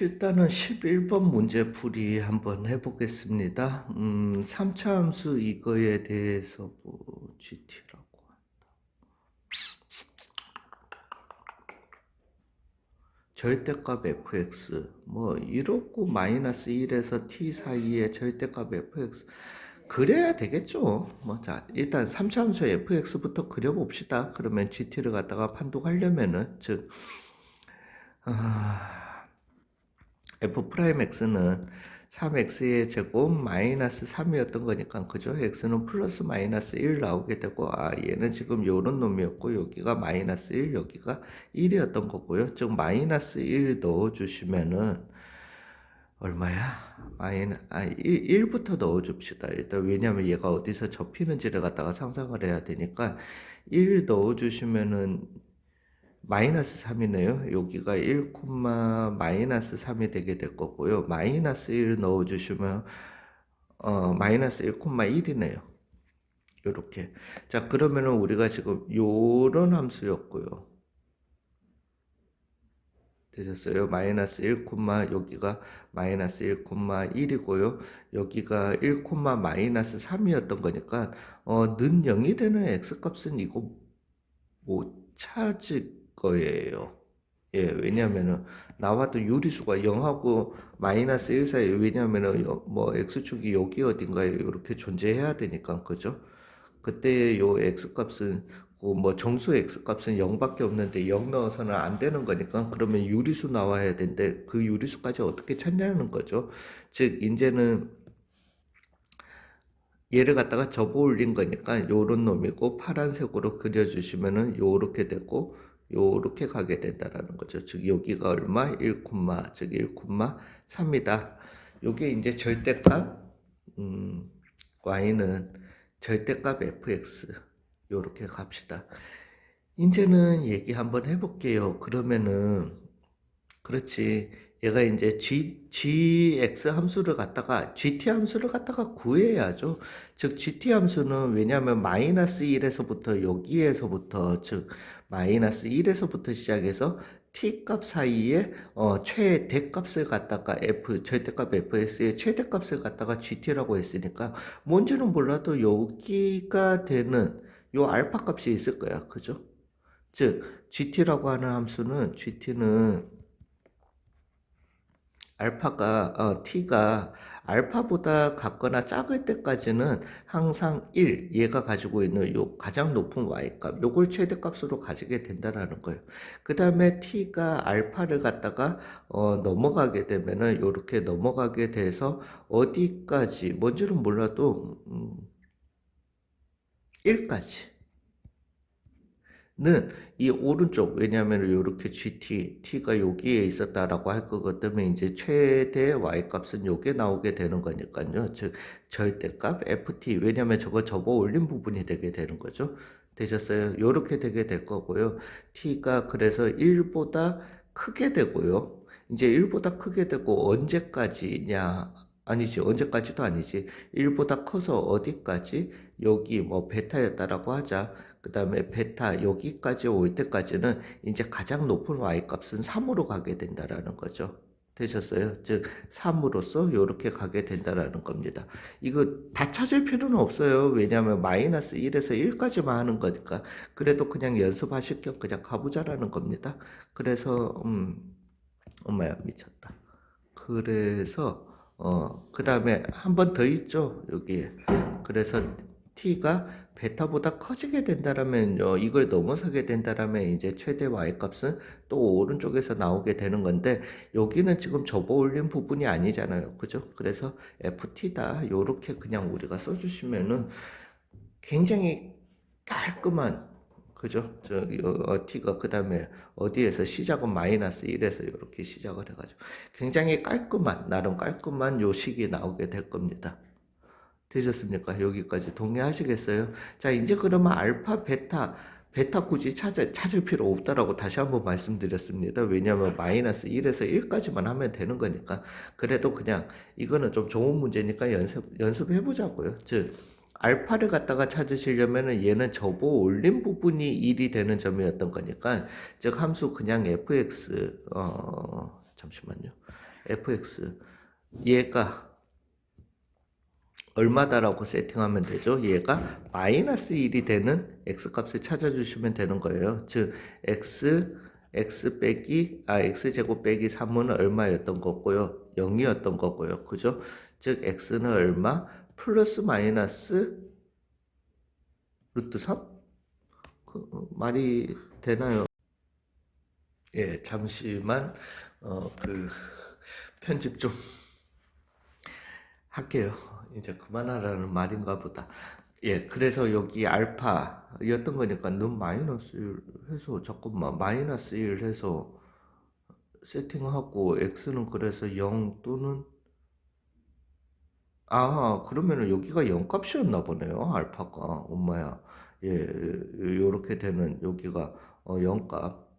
일단은 11번 문제 풀이 한번 해보겠습니다. 음, 3차 함수 이거에 대해서 뭐 GT라고 한다. 절대값 fx 뭐 1없고 마이너스 1에서 t 사이에 절대값 fx 그래야 되겠죠. 뭐 자, 일단 3차 함수 fx부터 그려봅시다. 그러면 gt를 갖다가 판독하려면은 즉 아, f 프라임 x는 3x의 제곱 마이너스 3이었던 거니까 그죠? x는 플러스 마이너스 1 나오게 되고 아 얘는 지금 요런 놈이었고 여기가 마이너스 1 여기가 1이었던 거고요. 즉 마이너스 1 넣어 주시면은 얼마야? 마이너 아 1, 1부터 넣어 줍시다. 일단 왜냐면 얘가 어디서 접히는지를 갖다가 상상을 해야 되니까 1 넣어 주시면은 마이너스 3이네요. 여기가 1, 마이너스 3이 되게 될 거고요. 마이너스 1 넣어주시면 어, 마이너스 1, 1이네요. 요렇게. 자, 그러면은 우리가 지금 요런 함수였고요. 되셨어요? 마이너스 1, 여기가 마이너스 1, 1이고요. 여기가 1, 마이너스 3이었던 거니까 어, 는 0이 되는 x값은 이거 못 찾을 거예요. 예, 왜냐면은 나와도 유리수가 0하고 마이너스 1 사이에 왜냐면은 뭐 x축이 여기 어딘가에 이렇게 존재해야 되니까 그죠? 그때 요 x값은 뭐 정수 x값은 0밖에 없는데 0 넣어서는 안 되는 거니까 그러면 유리수 나와야 되는데 그 유리수까지 어떻게 찾냐는 거죠. 즉 이제는 얘를 갖다가 접어 올린 거니까 요런 놈이고 파란색으로 그려주시면은 요렇게 되고 요렇게 가게 된다라는 거죠. 즉 여기가 얼마? 1, 즉 1, 3이다. 요게 이제 절대값 음, y는 절대값 fx 요렇게 갑시다. 이제는 얘기 한번 해볼게요. 그러면은 그렇지 얘가 이제 g, gx 함수를 갖다가 gt 함수를 갖다가 구해야죠. 즉 gt 함수는 왜냐하면 마이너스 1에서부터 여기에서부터 즉 마이너스 1에서부터 시작해서 t 값 사이에 어, 최대값을 갖다가 f 절대값 fx의 최대값을 갖다가 gt라고 했으니까 뭔지는 몰라도 여기가 되는 요 알파 값이 있을 거야. 그죠? 즉 gt라고 하는 함수는 gt는 알파가 어, t가 알파보다 같거나 작을 때까지는 항상 1 얘가 가지고 있는 요 가장 높은 y값 요걸 최대값으로 가지게 된다라는 거예요. 그 다음에 t가 알파를 갖다가 어, 넘어가게 되면은 요렇게 넘어가게 돼서 어디까지 뭔지는 몰라도 음, 1까지 는이 오른쪽 왜냐하면 이렇게 GT T가 여기에 있었다라고 할 거기 때문에 이제 최대 Y 값은 여기에 나오게 되는 거니까요. 즉 절대값 FT 왜냐하면 저거 접어 올린 부분이 되게 되는 거죠. 되셨어요? 이렇게 되게 될 거고요. T가 그래서 1보다 크게 되고요. 이제 1보다 크게 되고 언제까지냐 아니지 언제까지도 아니지 1보다 커서 어디까지 여기 뭐 베타였다라고 하자 그 다음에 베타 여기까지 올 때까지는 이제 가장 높은 y값은 3으로 가게 된다라는 거죠. 되셨어요? 즉 3으로서 이렇게 가게 된다라는 겁니다. 이거 다 찾을 필요는 없어요. 왜냐하면 마이너스 1에서 1까지만 하는 거니까 그래도 그냥 연습하실 겸 그냥 가보자라는 겁니다. 그래서 음 엄마야 미쳤다. 그래서 어 그 다음에 한 번 더 있죠 여기에 그래서 t가 베타보다 커지게 된다라면요 이걸 넘어서게 된다라면 이제 최대 y 값은 또 오른쪽에서 나오게 되는 건데 여기는 지금 접어 올린 부분이 아니잖아요. 그죠? 그래서 ft다. 요렇게 그냥 우리가 써주시면은 굉장히 깔끔한 그죠? 저 어, t가 그 다음에 어디에서 시작은 마이너스 1에서 이렇게 시작을 해가지고 굉장히 깔끔한 나름 깔끔한 요식이 나오게 될 겁니다. 되셨습니까? 여기까지 동의하시겠어요? 자, 이제 그러면 알파, 베타, 베타 굳이 찾을, 찾을 필요 없다라고 다시 한번 말씀드렸습니다. 왜냐하면 마이너스 1에서 1까지만 하면 되는 거니까. 그래도 그냥 이거는 좀 좋은 문제니까 연습, 연습해보자고요. 즉, 알파를 갖다가 찾으시려면은 얘는 접어 올린 부분이 1이 되는 점이었던 거니까, 즉, 함수 그냥 fx, 어, 잠시만요. fx 얘가 얼마다라고 세팅하면 되죠. 얘가 마이너스 1이 되는 x 값을 찾아주시면 되는 거예요. 즉 x x 빼기 아 x 제곱 빼기 3은 얼마였던 거고요. 0이었던 거고요. 그죠? 즉 x는 얼마? 플러스 마이너스 루트 3? 그, 어, 말이 되나요? 예, 잠시만 어, 그 편집 좀 할게요. 이제 그만하라는 말인가 보다. 예, 그래서 여기 알파였던 거니까 넌 마이너스 1 해서 잠깐만 마이너스 1 해서 세팅하고 x는 그래서 0 또는 아 그러면은 여기가 0 값이었나 보네요 알파가. 엄마야. 예 요렇게 되는 여기가 어, 0값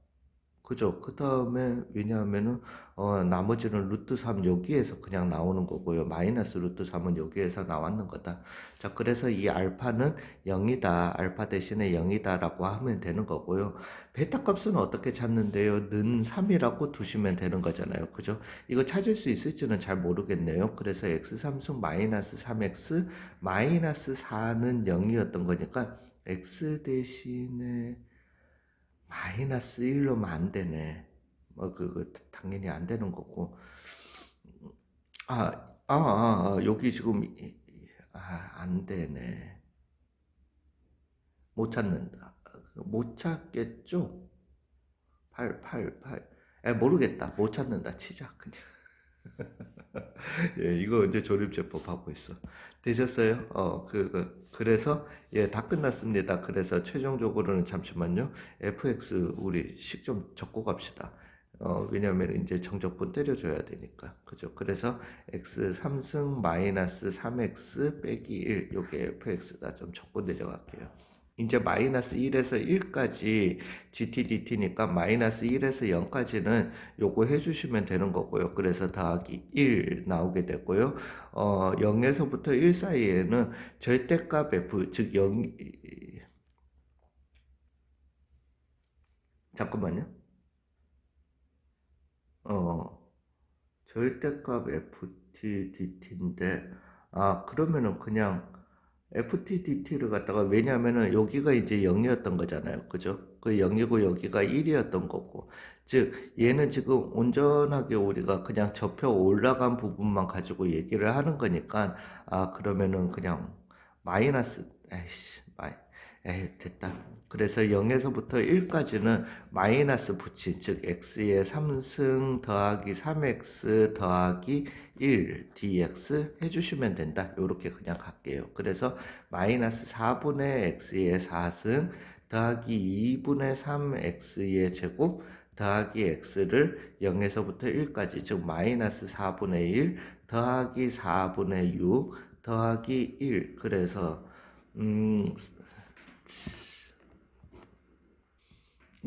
그죠? 그 다음에 왜냐하면은 어, 나머지는 루트 3 여기에서 그냥 나오는 거고요. 마이너스 루트 3은 여기에서 나왔는 거다. 자 그래서 이 알파는 0이다. 알파 대신에 0이다 라고 하면 되는 거고요. 베타 값은 어떻게 찾는데요? 는 3이라고 두시면 되는 거잖아요. 그죠? 이거 찾을 수 있을지는 잘 모르겠네요. 그래서 x3승 마이너스 3x 마이너스 4는 0이었던 거니까 x 대신에 마이너스 1로면 안 되네. 뭐, 그, 그, 당연히 안 되는 거고. 아, 아, 아, 아, 여기 지금, 아, 안 되네. 못 찾는다. 못 찾겠죠? 8, 8, 8. 에, 모르겠다. 못 찾는다. 치자, 그냥. 예, 이거 이제 조립제법 하고 있어. 되셨어요? 어, 그, 그, 그래서, 예, 다 끝났습니다. 그래서 최종적으로는 잠시만요. fx 우리 식 좀 적고 갑시다. 어, 왜냐면 이제 정적분 때려줘야 되니까. 그죠? 그래서 x 3승 마이너스 3x 빼기 1, 요게 fx다. 좀 적고 내려갈게요. 이제 마이너스 1에서 1까지 GTDT니까 마이너스 1에서 0까지는 요거 해주시면 되는 거고요. 그래서 더하기 1 나오게 되고요. 어, 0에서부터 1 사이에는 절대값 f, 즉 0, 잠깐만요. 어, 절대값 ft dt인데, 아, 그러면은 그냥 ft dt를 갖다가, 왜냐면은 여기가 이제 0이었던 거잖아요. 그죠? 그 0이고 여기가 1이었던 거고. 즉, 얘는 지금 온전하게 우리가 그냥 접혀 올라간 부분만 가지고 얘기를 하는 거니까, 아, 그러면은 그냥 마이너스, 에이씨, 마이, 에이, 됐다. 그래서 0에서부터 1까지는 마이너스 붙인, 즉, x의 3승 더하기 3x 더하기 1 dx 해주시면 된다. 요렇게 그냥 갈게요. 그래서 마이너스 4분의 x의 4승 더하기 2분의 3x의 제곱 더하기 x를 0에서부터 1까지 즉 마이너스 4분의 1 더하기 4분의 6 더하기 1 그래서 음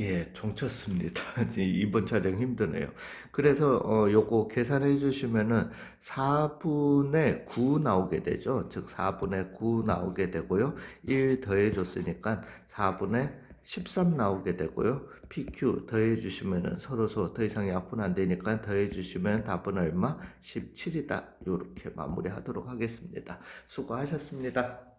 예, 종쳤습니다. 이번 촬영 힘드네요. 그래서 어 요거 계산해 주시면은 4분의 9 나오게 되죠. 즉 4분의 9 나오게 되고요. 1 더해 줬으니까 4분의 13 나오게 되고요. PQ 더해 주시면은 서로서 더 이상 약분 안 되니까 더해 주시면 답은 얼마? 17이다. 요렇게 마무리하도록 하겠습니다. 수고하셨습니다.